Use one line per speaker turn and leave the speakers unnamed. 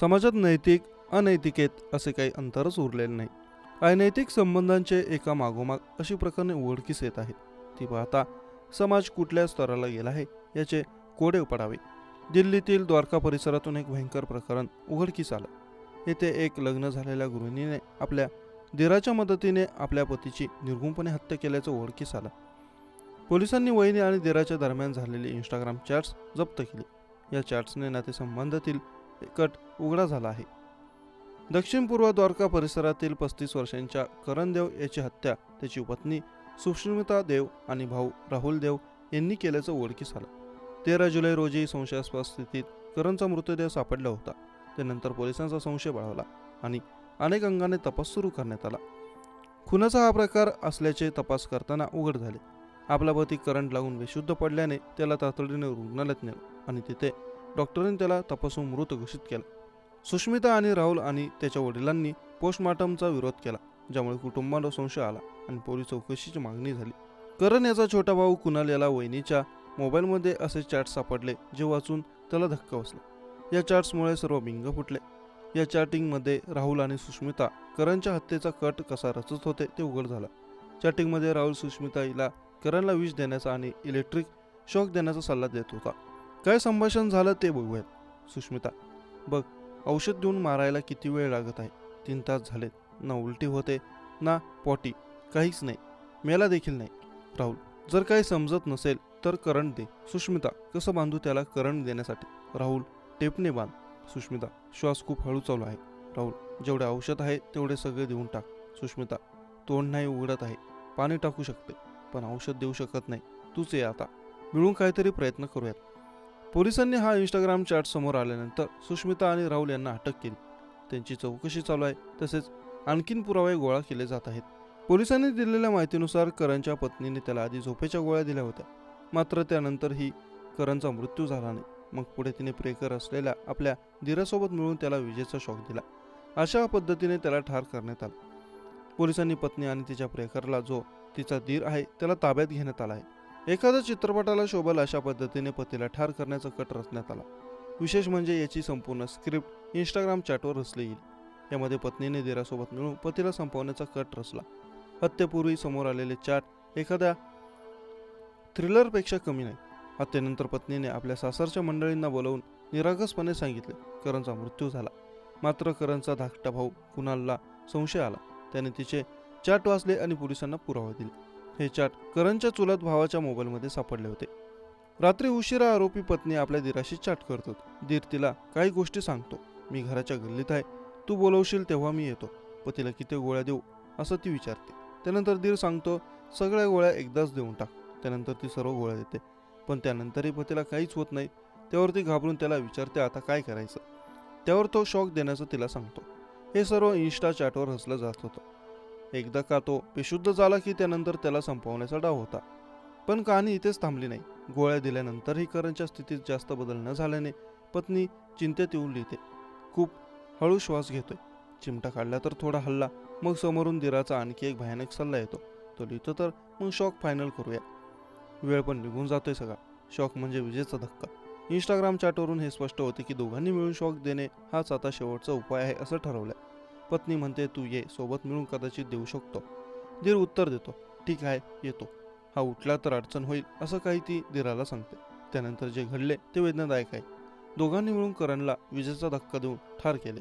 समाजात नैतिक अनैतिकेत असे काही अंतरच उरलेले नाही. अनैतिक संबंधांचे एका मागोमाग अशी प्रकारे ओळखीस येत आहे ती पाहता समाज कुठल्या स्तराला गेला आहे याचे कोडे पडावे दिल्लीतील द्वारका परिसरातून एक भयंकर प्रकरण उघडकीस आलं. येथे एक लग्न झालेल्या गृहिणीने आपल्या दिराच्या मदतीने आपल्या पतीची निर्गुणपणे हत्या केल्याचं ओळखीस आलं. पोलिसांनी वहिनी आणि दिराच्या दरम्यान झालेली इंस्टाग्राम चॅट्स जप्त केली. या चॅट्सने नातेसंबंधातील कट उघडा झाला आहे. दक्षिण पूर्व द्वारका परिसरातील पस्तीस वर्षांच्या करण देव याची हत्या त्याची पत्नी सुष्मिता देव आणि भाऊ राहुल देव यांनी केल्याचं ओळखीस आलं तेरा जुलै रोजी संशयास्पद स्थितीत करणचा मृतदेह सापडला होता. त्यानंतर पोलिसांचा संशय बळावला आणि अनेक अंगाने तपास सुरू करण्यात आला. खुनाचा हा प्रकार असल्याचे तपास करताना उघड झाले. आपला पती करंट लागून बेशुद्ध पडल्याने त्याला तातडीने रुग्णालयात नेलं आणि तिथे डॉक्टरांनी त्याला तपासून मृत घोषित केला. सुष्मिता आणि राहुल आणि त्याच्या वडिलांनी पोस्टमार्टमचा विरोध केला ज्यामुळे कुटुंबाला संशय आला आणि पोलीस चौकशीची मागणी झाली. करण याचा छोटा भाऊ कुणाल याला वहिनीच्या मोबाईलमध्ये असे चॅट सापडले जे वाचून त्याला धक्का बसला. या चॅट्समुळे सर्व बिंग फुटले. या चॅटिंगमध्ये राहुल आणि सुष्मिता करणच्या हत्येचा कट कसा रचत होते ते उघड झालं. चॅटिंगमध्ये राहुल सुष्मिता हिला करणला विष देण्याचा आणि इलेक्ट्रिक शॉक देण्याचा सल्ला देत होता. काय संभाषण झालं ते बघूयात. सुष्मिता बघ औषध देऊन मारायला किती वेळ लागत आहे? तीन तास झालेत. ना उलटी होते ना पॉटी. काहीच नाही. मेला देखील नाही. राहुल जर काही समजत नसेल तर करंट दे. सुष्मिता कसं बांधू त्याला करंट देण्यासाठी? राहुल टेपने बांध. सुष्मिता श्वास खूप हळू चालू आहे. राहुल जेवढे औषध आहे तेवढे सगळे देऊन टाक. सुष्मिता तोंड नाही उघडत आहे. पाणी टाकू शकते पण औषध देऊ शकत नाही. तूच ये आता. मिळून काहीतरी प्रयत्न करूयात. पोलिसांनी हा इंस्टाग्राम चॅट समोर आल्यानंतर सुष्मिता आणि राहुल यांना अटक केली. त्यांची चौकशी चालू आहे. तसेच आणखीन पुरावे गोळा केले जात आहेत. पोलिसांनी दिलेल्या माहितीनुसार करणच्या पत्नीने त्याला आधी झोपेच्या गोळ्या दिल्या होत्या. मात्र त्यानंतरही करणचा मृत्यू झाला नाही. मग पुढे तिने प्रेकर असलेल्या आपल्या धीरासोबत मिळून त्याला विजेचा शॉक दिला. अशा पद्धतीने त्याला ठार करण्यात आला. पोलिसांनी पत्नी आणि तिच्या प्रेकरला जो तिचा धीर आहे त्याला ताब्यात घेण्यात आला आहे. एखाद्या चित्रपटाला शोभल अशा पद्धतीने पतीला ठार करण्याचा कट रचण्यात आला. विशेष म्हणजे याची संपूर्ण स्क्रिप्ट इंस्टाग्राम चॅटवर रचली येईल यामध्ये पत्नीने दिरासोबत मिळून पतीला संपवण्याचा कट रचला. हत्येपूर्वी समोर आलेले चॅट एखाद्या थ्रिलरपेक्षा कमी नाही. हत्येनंतर पत्नीने आपल्या सासरच्या मंडळींना बोलवून निरागसपणे सांगितले करणचा मृत्यू झाला. मात्र करणचा धाकटा भाऊ कुणालला संशय आला. त्याने तिचे चॅट वाचले आणि पोलिसांना पुरावा दिले. हे चॅट करणच्या चुलत भावाच्या मोबाईलमध्ये सापडले होते. रात्री उशिरा आरोपी पत्नी आपल्या दिराशी चॅट करतो. दीर तिला काही गोष्टी सांगतो. मी घराच्या गल्लीत आहे. तू बोलवशील तेव्हा मी येतो. पतीला किती गोळ्या देऊ? असं ती विचारते. त्यानंतर दीर सांगतो सगळ्या गोळ्या एकदाच देऊन टाक. त्यानंतर ती सर्व गोळ्या देते. पण त्यानंतरही पतीला काहीच होत नाही. त्यावर ती घाबरून त्याला विचारते आता काय करायचं? त्यावर तो शॉक देण्याचं तिला सांगतो. हे सर्व इन्स्टा चॅटवर हसलं जात होतं. एकदा का तो बेशुद्ध झाला की त्यानंतर त्याला संपवण्याचा डाव होता. पण कहाणी इथेच थांबली नाही. गोळ्या दिल्यानंतरही करणच्या स्थितीत जास्त बदल न झाल्याने पत्नी चिंतेत येऊन लिहिते. खूप हळू श्वास घेतोय. चिमटा काढला तर थोडा हल्ला. मग समोरून दिराचा आणखी एक भयानक सल्ला येतो. तो लिहितो तर मग शॉक फायनल करूया. वेळ पण निघून जातोय सगळा. शॉक म्हणजे विजेचा धक्का. इंस्टाग्राम चॅटवरून हे स्पष्ट होते की दोघांनी मिळून शॉक देणे हाच आता शेवटचा उपाय आहे असं ठरवलंय. पत्नी म्हणते तू ये सोबत मिळून कदाचित देऊ शकतो. दीर उत्तर देतो ठीक आहे येतो. हा उठला तर अडचण होईल असं काही ती धीराला सांगते. त्यानंतर जे घडले ते वेदनादायक आहे. दोघांनी मिळून करणला विजेचा धक्का देऊन ठार केले.